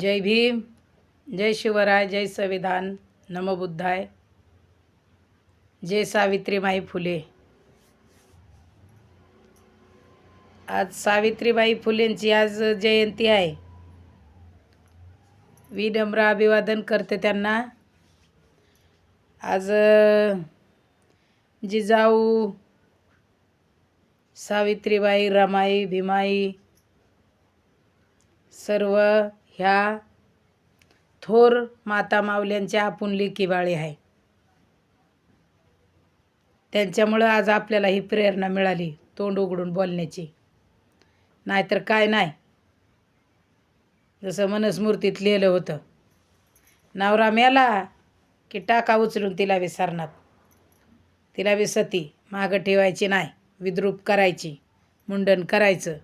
जय भीम जय शिवराय जय संविधान नमबुद्धाय जय सावित्रीबाई फुले. आज सावित्रीबाई फुलेंची आज जयंती आहे. विनम्र अभिवादन करते त्यांना. आज जिजाऊ सावित्रीबाई रमाई भीमाई सर्व ह्या थोर माता माऊल्यांच्या आपण लेकीबाळी आहे. त्यांच्यामुळं आज आपल्याला ही प्रेरणा मिळाली तोंड उघडून बोलण्याची. नाहीतर काय नाही. जसं मनस्मृतीत लिहिलं होतं नवरा मेला की टाका उचलून तिला विसरणार. तिला विसती मागं ठेवायची नाही विद्रूप करायची मुंडन करायचं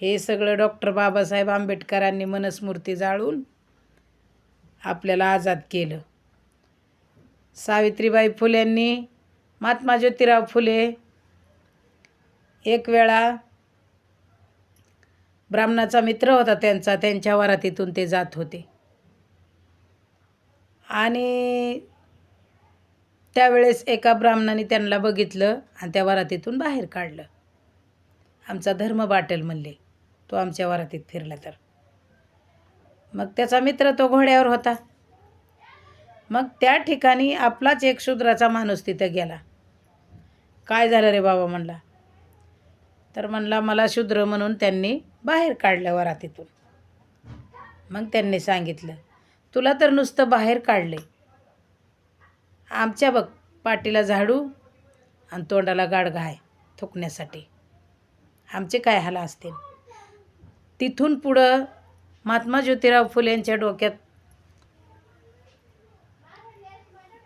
हे सगळं डॉक्टर बाबासाहेब आंबेडकरांनी मनस्मूर्ती जाळून आपल्याला आझाद केलं. सावित्रीबाई फुल्यांनी महात्मा ज्योतिराव फुले एक वेळा ब्राह्मणाचा मित्र होता त्यांचा त्यांच्या वरातीतून ते जात होते. आणि त्यावेळेस एका ब्राह्मणाने त्यांना बघितलं आणि त्या वरातीतून बाहेर काढलं. आमचा धर्म बाटेल म्हणले. तो आमच्या वरातीत फिरला तर. मग त्याचा मित्र तो घोड्यावर होता. मग त्या ठिकाणी आपलाच एक शूद्राचा माणूस तिथं गेला. काय झालं रे बाबा? म्हणला. तर म्हणला मला शूद्र म्हणून त्यांनी बाहेर काढलं वरातीतून. मग त्यांनी सांगितलं तुला तर नुसतं बाहेर काढले आमच्या बघ पाटीला झाडू आणि तोंडाला गाडगा आहे थुकण्यासाठी. आमचे काय हाला असतील? तिथून पुढं महात्मा ज्योतिराव फुले यांच्या डोक्यात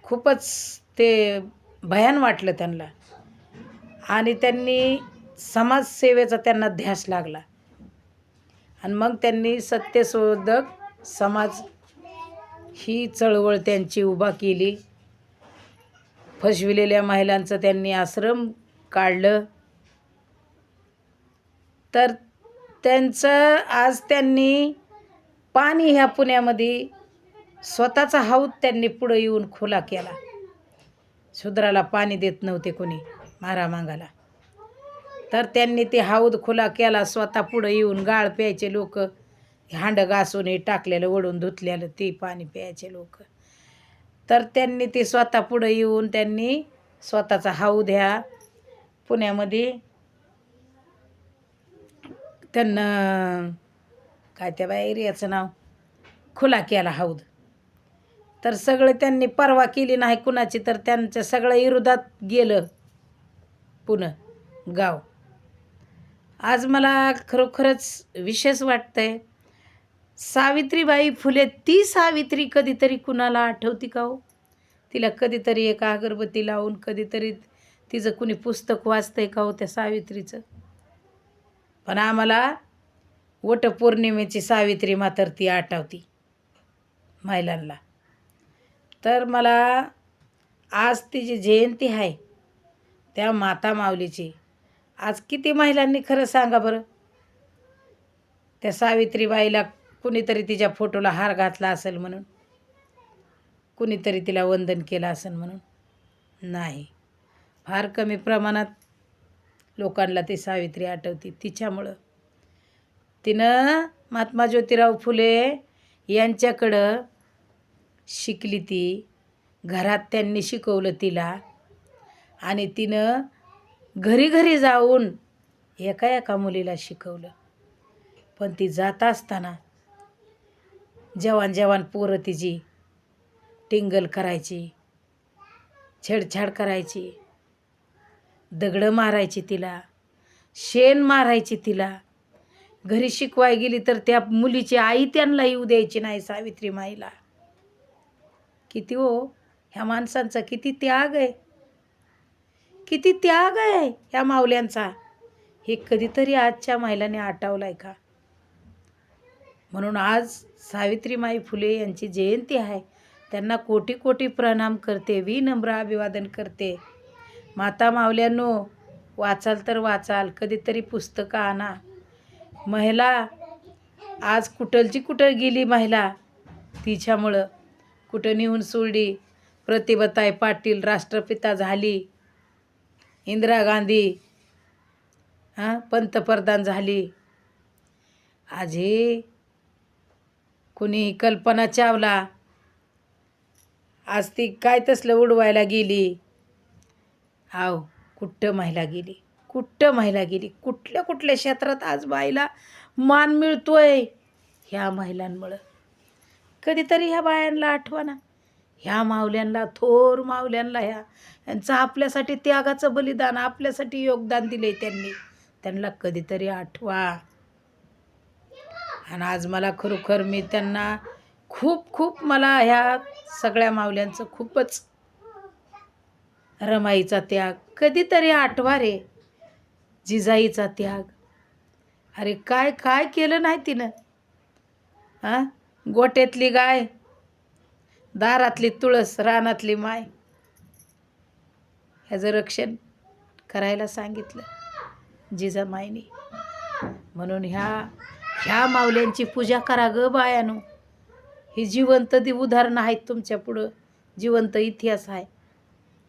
खूपच ते भयान वाटलं त्यांना. आणि त्यांनी समाजसेवेचा त्यांना ध्यास लागला. आणि मग त्यांनी सत्यशोधक समाज ही चळवळ त्यांची उभा केली. फसविलेल्या महिलांचं त्यांनी आश्रम काढलं. तर त्यांचं आज त्यांनी पाणी ह्या पुण्यामध्ये स्वतःचा हौद त्यांनी पुढं येऊन खुला केला. शूद्राला पाणी देत नव्हते कोणी मारामांगाला तर त्यांनी ते हौद खुला केला स्वतः पुढं येऊन गाळ प्यायचे लोक हांड घासून हे टाकलेलं ओढून धुतलेलं ते पाणी प्यायचे लोक. तर त्यांनी ते स्वतः पुढं येऊन त्यांनी स्वतःचा हौद ह्या पुण्यामध्ये त्यांना काय त्या बाई एरियाचं नाव? खुला केला हौद तर सगळं त्यांनी परवा केली नाही कुणाची तर त्यांचं सगळं विरोधात गेलं पुणं गाव. आज मला खरोखरच विशेष वाटतंय सावित्रीबाई फुले ती सावित्री कधीतरी कुणाला आठवती का हो? तिला कधीतरी एक अगरबत्ती लावून कधीतरी तिचं कुणी पुस्तक वाचतंय का हो त्या सावित्रीचं? पण आम्हाला वटपौर्णिमेची सावित्री मात्र ती आठवती महिलांना. तर मला आज तिची जयंती आहे त्या माता माऊलीची आज किती महिलांनी खरं सांगा बरं? त्या सावित्रीबाईला कुणीतरी तिच्या फोटोला हार घातला असेल म्हणून? कुणीतरी तिला वंदन केलं असेल म्हणून? नाही. फार कमी प्रमाणात लोकांना ती सावित्री आठवती. तिच्यामुळं. तिनं महात्मा ज्योतिराव फुले यांच्याकडं शिकली ती. घरात त्यांनी शिकवलं तिला. आणि तिनं घरी घरी जाऊन एका एका मुलीला शिकवलं. पण ती जात असताना जवान जवान पोरं तिची टिंगल करायची छेडछाड करायची. दगडं मारायची तिला शेण मारायची तिला. घरी शिकवाय गेली तर त्या मुलीची आई त्यांना येऊ द्यायची नाही सावित्री माईला. किती हो ह्या माणसांचा किती त्याग आहे. किती त्याग आहे ह्या माऊल्यांचा. हे कधीतरी आजच्या महिलाने आठवलं आहे का? म्हणून आज सावित्रीमाई फुले यांची जयंती आहे. त्यांना कोटी कोटी प्रणाम करते विनम्र अभिवादन करते. माता मावल्यांनो वाचाल तर वाचाल कधीतरी पुस्तकं आणा. महिला आज कुठलची कुठं गेली महिला? तिच्यामुळं. कुठं नेऊन सोडली? प्रतिभाताई पाटील राष्ट्रपिता झाली. इंदिरा गांधी हां पंतप्रधान झाली. आज हे कुणी कल्पना चावला? आज ती काय तसलं उडवायला गेली? आव कुठं महिला गेली? कुठं महिला गेली? कुठल्या कुठल्या क्षेत्रात आज बाईला मान मिळतोय? ह्या महिलांमुळं. कधीतरी ह्या बायांना आठवा ना. ह्या मावल्यांना थोर मावल्यांना ह्या यांचं आपल्यासाठी त्यागाचं बलिदान आपल्यासाठी योगदान दिले त्यांनी. त्यांना कधीतरी आठवा. आणि आज मला खरोखर मी त्यांना खूप खूप मला ह्या सगळ्या मावल्यांचं खूपच रमाईचा त्याग. कधीतरी आठवा रे. जिजाईचा त्याग. अरे काय काय केलं नाही तिनं? हां गोट्यातली गाय दारातली तुळस रानातली माय. ह्याचं रक्षण करायला सांगितलं जिजामाईने म्हणून ह्या ह्या माऊल्यांची पूजा करा ग बायानो. ही जिवंत दी उदाहरणं आहेत तुमच्या पुढं. जिवंत इतिहास आहे.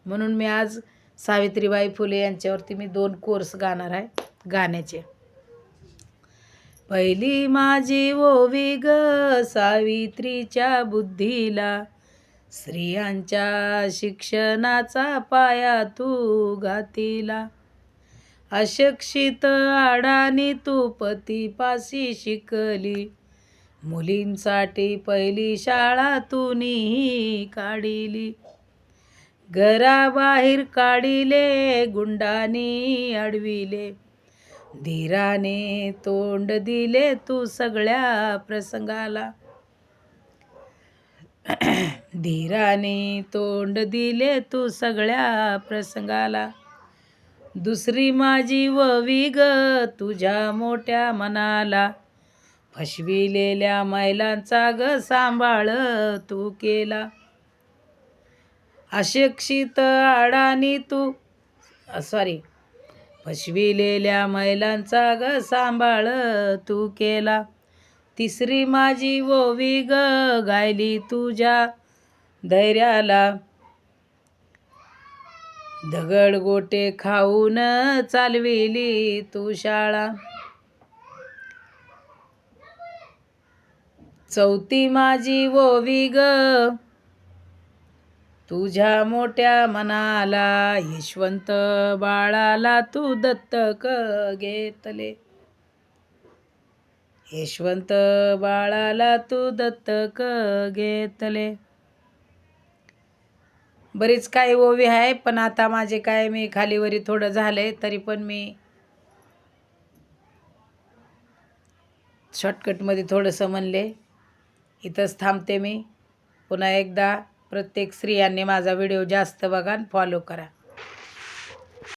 म्हणून मी आज सावित्रीबाई फुले यांच्यावरती मी दोन कोर्स गाणार आहे गाण्याचे. पहिली माझी ओवी ग सावित्रीच्या बुद्धीला स्त्रियांच्या शिक्षणाचा पाया तू घातीला. अशिक्षित आडानी तू पतीपाशी शिकली मुलींसाठी पहिली शाळा तुनी काढिली. घराबाहेर काढिले गुंडानी अडविले. धीराने तोंड दिले तू सगळ्या प्रसंगाला. धीराने तोंड दिले तू सगळ्या प्रसंगाला. दुसरी माझी ववी ग तुझ्या मोठ्या मनाला. फसविलेल्या मैलांचा ग सांभाळ तू केला. अशिक्षित अडाणी तू. सॉरी फसविलेल्या महिलांचा ग सांभाळ तू केला. तिसरी माझी ओवी ग गायली तुझ्या धैर्याला. दगड गोटे खाऊन चालविली तू शाळा. चौथी माझी ओवी ग तुझ्या मोठ्या मनाला यशवंत बाळाला तू दत्तक घेतले. यशवंत बाळाला तू दत्तक घेतले. बरीच काही ओवी आहे पण आता माझे काय मी खालीवरी थोडं झालंय तरी पण मी शॉर्टकटमध्ये थोडंसं म्हणले. इथंच थांबते मी. पुन्हा एकदा प्रत्येक स्त्रियांनी माझा व्हिडिओ जास्त बघा फॉलो करा.